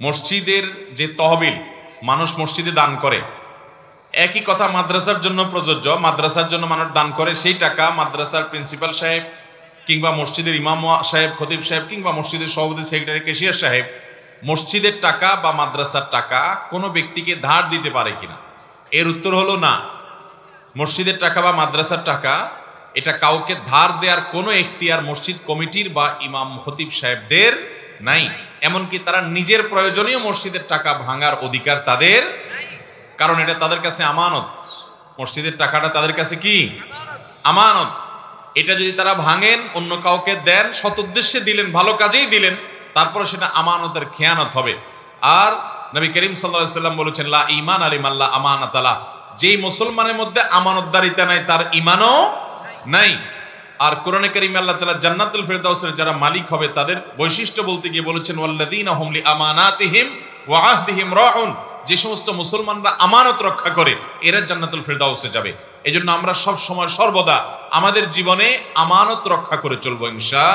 মসজিদের যে তহবিল, মানুষ মসজিদে দান করে, একই কথা মাদ্রাসার জন্য প্রযোজ্য। মাদ্রাসার জন্য মানুষ দান করে সেই টাকা মাদ্রাসার প্রিন্সিপাল সাহেব কিংবা মসজিদের ইমাম সাহেব, খতিব সাহেব কিংবা মসজিদের সভাপতি, সেক্রেটারি কেশিয়ার সাহেব মসজিদের টাকা বা মাদ্রাসার টাকা কোনো ব্যক্তিকে ধার দিতে পারে কিনা? এর উত্তর হলো না। মসজিদের টাকা বা মাদ্রাসার টাকা, এটা কাউকে ধার দেওয়ার কোনো এখতিয়ার মসজিদ কমিটির বা ইমাম, খতিব সাহেবদের নাই। এমনকি তারা নিজের প্রয়োজনীয় মসজিদের টাকা ভাঙার অধিকার তাদের কারণ এটা তাদের কাছে আমানত। মসজিদের টাকাটা তাদের কাছে কি? আমানত। এটা যদি তারা ভাঙেন, অন্য কাউকে দেন, সৎ উদ্দেশ্যে দিলেন, ভালো কাজেই দিলেন, তারপরে সেটা আমানতের খেয়ানত হবে। আর নবী করিম সাল্লাম বলেছেন, লা ইমান আলিম আল্লাহ আমানত আলা যেই মুসলমানের মধ্যে আমানতদারিতা নাই, তার ইমানও নাই। আর কোরআনে করিম আল্লাহ তাআলা জান্নাতুল ফেরদাউসের যারা মালিক হবে, তাদের বৈশিষ্ট্য বলতে গিয়ে বলেছেন, ওয়াল্লাযীনা হুম লিআমানাতিহিম ওয়া আহদিহিম রাউন যে সমস্ত মুসলমানরা আমানত রক্ষা করে, এরা জান্নাতুল ফেরদাউসে যাবে। এজন্য আমরা সব সময় সর্বদা আমাদের জীবনে আমানত রক্ষা করে চলবো, ইনশা